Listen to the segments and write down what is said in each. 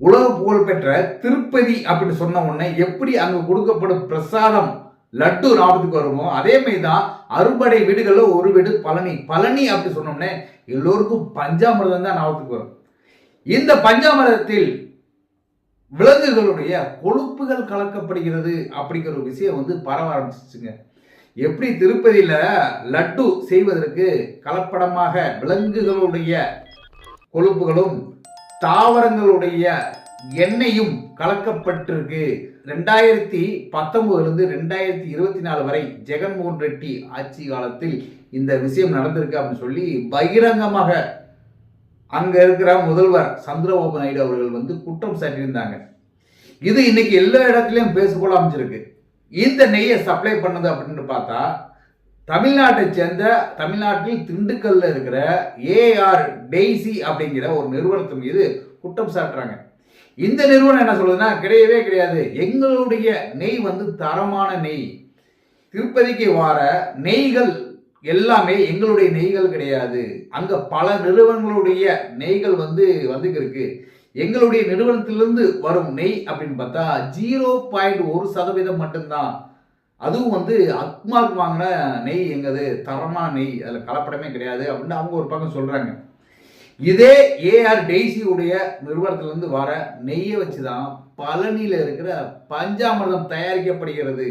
உலக புகழ்பெற்ற திருப்பதி அப்படின்னு சொன்ன உடனே எப்படி அங்கே கொடுக்கப்படும் பிரசாதம் லட்டு ஞாபகத்துக்கு வருமோ அதே மாதிரி தான் அறுபடை வீடுகளில் ஒரு வீடு பழனி. பழனி அப்படி சொன்னோம்னே எல்லோருக்கும் பஞ்சாமிரதம் தான் ஞாபகத்துக்கு வரும். இந்த பஞ்சாமிரதத்தில் விலங்குகளுடைய கொழுப்புகள் கலக்கப்படுகிறது அப்படிங்கிற ஒரு விஷயம் வந்து பரவ ஆரம்பிச்சிச்சுங்க. எப்படி திருப்பதியில லட்டு செய்வதற்கு கலப்படமாக விலங்குகளுடைய கொழுப்புகளும் தாவரங்களுடைய எண்ணெயும் கலக்கப்பட்டிருக்கு. ரெண்டாயிரத்தி பத்தொன்பதுலேருந்து ரெண்டாயிரத்தி இருபத்தி நாலு வரை ஜெகன்மோகன் ரெட்டி ஆட்சி காலத்தில் இந்த விஷயம் நடந்திருக்கு அப்படின்னு சொல்லி பகிரங்கமாக அங்கே இருக்கிற முதல்வர் சந்திரபாபு நாயுடு அவர்கள் வந்து குற்றம் சாட்டியிருந்தாங்க. இது இன்னைக்கு எல்லா இடத்துலையும் பேசுபோல அமைச்சிருக்கு இந்த நெய்யை சப்ளை பண்ணது அப்படின்னு பார்த்தா தமிழ்நாட்டை சேர்ந்த தமிழ்நாட்டில் திண்டுக்கல்ல இருக்கிற ஏஆர் டெய்சி அப்படிங்கிற ஒரு நிறுவனத்து மீது குற்றம் சாட்டுறாங்க. இந்த நிறுவனம் என்ன சொல்லுதுன்னா கிடையவே கிடையாது. எங்களுடைய நெய் வந்து தரமான நெய். திருப்பதிக்கு வார நெய்கள் எல்லாமே எங்களுடைய நெய்கள் கிடையாது. அங்க பல நிறுவனங்களுடைய நெய்கள் வந்து வந்துக்கு இருக்கு எங்களுடைய நிறுவனத்திலிருந்து வரும் நெய் அப்படின்னு பார்த்தா ஜீரோ பாயிண்ட் ஒரு சதவீதம் மட்டும்தான். அதுவும் வந்து அக்மார்க் வாங்கின நெய் எங்கது? தரமான நெய். அதில் கலப்படமே கிடையாது அப்படின்னு அவங்க ஒரு பக்கம் சொல்கிறாங்க இதே ஏஆர் டெய்ஸியுடைய நிறுவனத்திலேருந்து வர நெய்யை வச்சு தான் பழனியில் இருக்கிற பஞ்சாமிர்தம் தயாரிக்கப்படுகிறது.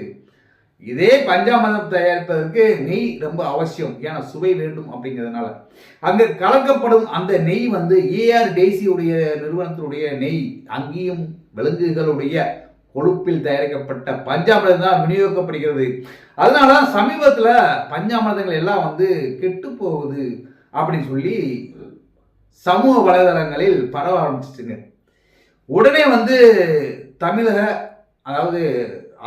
இதே பஞ்சாமிரதம் தயாரிப்பதற்கு நெய் ரொம்ப அவசியம். ஏன்னா சுவை வேண்டும் அப்படிங்கிறதுனால. அங்கே கலக்கப்படும் அந்த நெய் வந்து ஏஆர் டெய்ஸியுடைய நிறுவனத்தினுடைய நெய். அங்கேயும் விலங்குகளுடைய கொழுப்பில் தயாரிக்கப்பட்ட பஞ்சாமிரதம் தான் விநியோகிக்கப்படுகிறது. அதனால தான் சமீபத்தில் பஞ்சாமிரதங்கள் எல்லாம் வந்து கெட்டு போகுது அப்படின்னு சொல்லி சமூக வலைதளங்களில் பரவ ஆரம்பிச்சிச்சுங்க. உடனே வந்து தமிழக அதாவது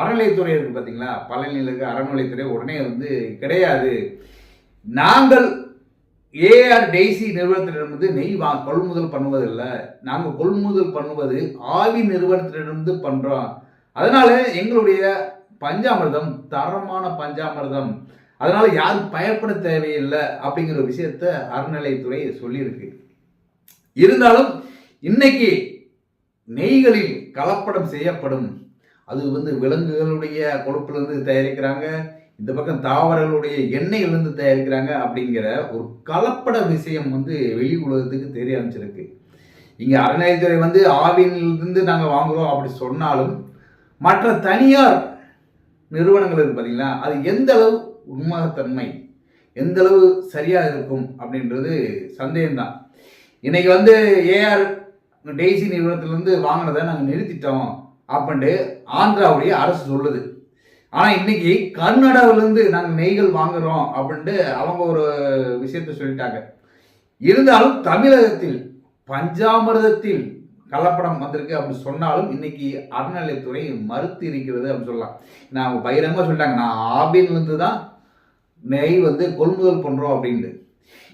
அறநிலைத்துறை இருக்கு பார்த்தீங்களா பழனியில் இருக்க அறநிலைத்துறை உடனே வந்து கிடையாது. நாங்கள் ஏஆர் டெய்சி நிறுவனத்திடமிருந்து நெய் வா கொள்முதல் பண்ணுவதில்லை. நாங்கள் கொள்முதல் பண்ணுவது ஆவி நிறுவனத்திலிருந்து பண்ணுறோம் அதனால எங்களுடைய பஞ்சாமிர்தம் தரமான பஞ்சாமிர்தம். அதனால யாரும் பயப்பட தேவையில்லை அப்படிங்கிற விஷயத்த அறநிலைத்துறை சொல்லியிருக்கு. இருந்தாலும் இன்னைக்கு நெய்களில் கலப்படம் செய்யப்படும். அது வந்து விலங்குகளுடைய கொழுப்பிலிருந்து தயாரிக்கிறாங்க. இந்த பக்கம் தாவரங்களுடைய எண்ணெயிலிருந்து தயாரிக்கிறாங்க அப்படிங்கிற ஒரு கலப்பட விஷயம் வந்து வெளி உலகத்துக்கு தெரிய ஆரம்பிச்சிருக்கு. இங்கே அறநிலையத்துறை வந்து ஆவினிலிருந்து நாங்கள் வாங்குகிறோம் அப்படி சொன்னாலும் மற்ற தனியார் நிறுவனங்கள் இருக்கு பார்த்தீங்களா அது எந்த அளவு உண்மகத்தன்மை எந்த அளவு சரியாக இருக்கும் அப்படின்றது சந்தேகம்தான். இன்னைக்கு வந்து ஏஆர் டெய்சி நிறுவனத்திலேருந்து வாங்கினதை நாங்கள் நிறுத்திட்டோம் அப்படின்ட்டு ஆந்திராவுடைய அரசு சொல்லுது. ஆனால் இன்னைக்கு கர்நாடகாவிலேருந்து நாங்கள் நெய்கள் வாங்குகிறோம் அப்படின்ட்டு அவங்க ஒரு விஷயத்த சொல்லிட்டாங்க. இருந்தாலும் தமிழகத்தில் பஞ்சாமிரதத்தில் கலப்படம் வந்திருக்கு அப்படின்னு சொன்னாலும் இன்னைக்கு அறநிலையத்துறை மறுத்து இருக்கிறது அப்படின்னு சொல்லலாம். நான் அவங்க பகிரங்கமாக சொல்லிட்டாங்க. நான் ஆபின்லேருந்து தான் நெய் வந்து கொள்முதல் பண்ணுறோம் அப்படின்ட்டு.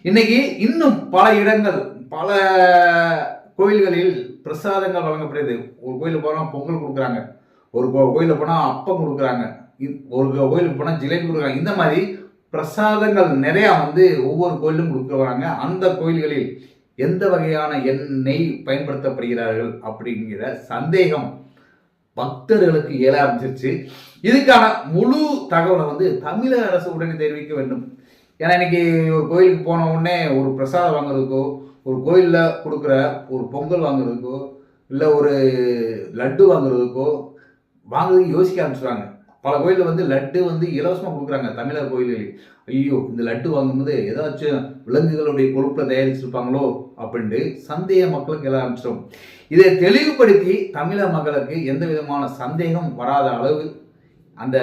இன்னைக்கு இன்னும் பல இடங்கள் பல கோயில்களில் பிரசாதங்கள் வழங்கப்படுது. ஒரு கோயிலுக்கு போனால் பொங்கல் கொடுக்குறாங்க. ஒரு கோயிலில் கோயிலுக்கு போனால் அப்பம் கொடுக்குறாங்க. ஒரு கோயிலுக்கு போனால் ஜிலேபி கொடுக்குறாங்க. இந்த மாதிரி பிரசாதங்கள் நிறையா வந்து ஒவ்வொரு கோயிலும் கொடுக்குறாங்க. அந்த கோயில்களில் எந்த வகையான எண்ணெய் பயன்படுத்தப்படுகிறார்கள் அப்படிங்கிற சந்தேகம் பக்தர்களுக்கு இயல ஆரம்பிச்சிருச்சு. இதுக்கான முழு தகவலை வந்து தமிழக அரசு உடனே தெரிவிக்க வேண்டும். ஏன்னா இன்னைக்கு ஒரு கோயிலுக்கு போன உடனே ஒரு பிரசாதம் வாங்குறதுக்கோ ஒரு கோயிலில் கொடுக்குற ஒரு பொங்கல் வாங்குறதுக்கோ இல்லை ஒரு லட்டு வாங்குறதுக்கோ வாங்குறதுக்கு யோசிக்க ஆரம்பிச்சுறாங்க பல கோயிலில் வந்து லட்டு வந்து இலவசமாக கொடுக்குறாங்க தமிழர் கோயில்களில். ஐயோ இந்த லட்டு வாங்கும்போது ஏதாச்சும் விலங்குகளுடைய கொழுப்பில் தயாரிச்சிருப்பாங்களோ அப்படின்ட்டு சந்தேக மக்களுக்கு எல்லாம் ஆரம்பிச்சிடும். இதை தெளிவுபடுத்தி தமிழக மக்களுக்கு எந்த விதமான சந்தேகம் வராத அளவு அந்த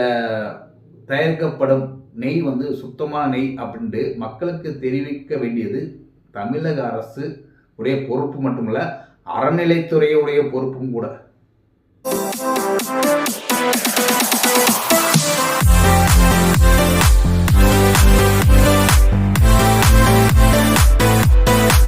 தயாரிக்கப்படும் நெய் வந்து சுத்தமான நெய் அப்படின்ட்டு மக்களுக்கு தெரிவிக்க வேண்டியது தமிழக அரசு உடைய பொறுப்பு மட்டுமல்ல அறநிலைத்துறையுடைய பொறுப்பும் கூட.